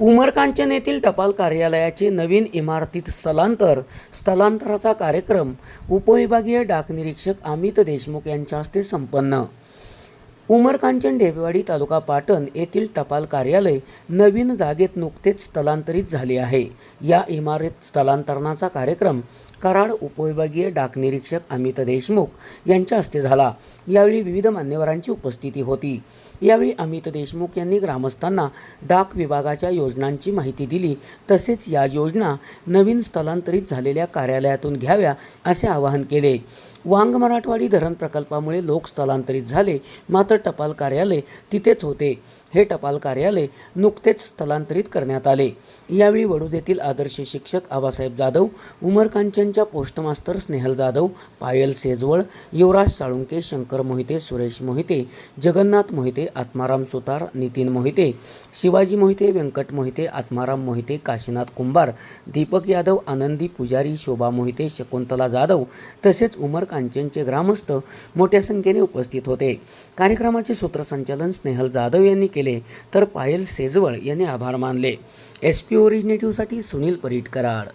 उमरकांचन येथील टपाल कार्यालयाचे नवीन इमारतीत स्थलांतर स्थलांतराचा कार्यक्रम उपविभागीय डाक निरीक्षक अमित देशमुख यांच्या हस्ते संपन्न. उमरकांचन ढेबेवाडी तालुका पाटण येथील टपाल कार्यालय नवीन जागेत नुकतेच स्थलांतरित झाले आहे. या इमारत स्थलांतरणाचा कार्यक्रम कराड उपविभागीय डाक निरीक्षक अमित देशमुख यांच्या हस्ते झाला. यावेळी विविध मान्यवरांची उपस्थिती होती. यावेळी अमित देशमुख यांनी ग्रामस्थांना डाक विभागाच्या योजनांची माहिती दिली. तसेच या योजना नवीन स्थलांतरित झालेल्या कार्यालयातून घ्याव्या असे आवाहन केले. वांग मराठवाडी धरण प्रकल्पामुळे लोक स्थलांतरित झाले. मात्र टपाल कार्यालय तिथेच होते. हे टपाल कार्यालय नुकतेच स्थलांतरित करण्यात आले. यावेळी वडूद येथील आदर्श शिक्षक आबासाहेब जाधव उमरकांचनच्या पोस्टमास्तर स्नेहल जाधव पायल सेजवळ युवराज साळुंके शंकर मोहिते सुरेश मोहिते जगन्नाथ मोहिते आत्माराम सुतार नितीन मोहिते शिवाजी मोहिते व्यंकट मोहिते आत्माराम मोहिते काशीनाथ कुंभार दीपक यादव आनंदी पुजारी शोभा मोहिते शकुंतला जाधव तसेच उमर कांचनचे ग्रामस्थ मोठ्या संख्येने उपस्थित होते. कार्यक्रम कार्यक्रमाचे सूत्रसंचालन स्नेहल जाधव यांनी केले तर पायल सेजवळ यांनी आभार मानले. एस पी ओरिजिनेटिव्हसाठी सुनील परीट कराड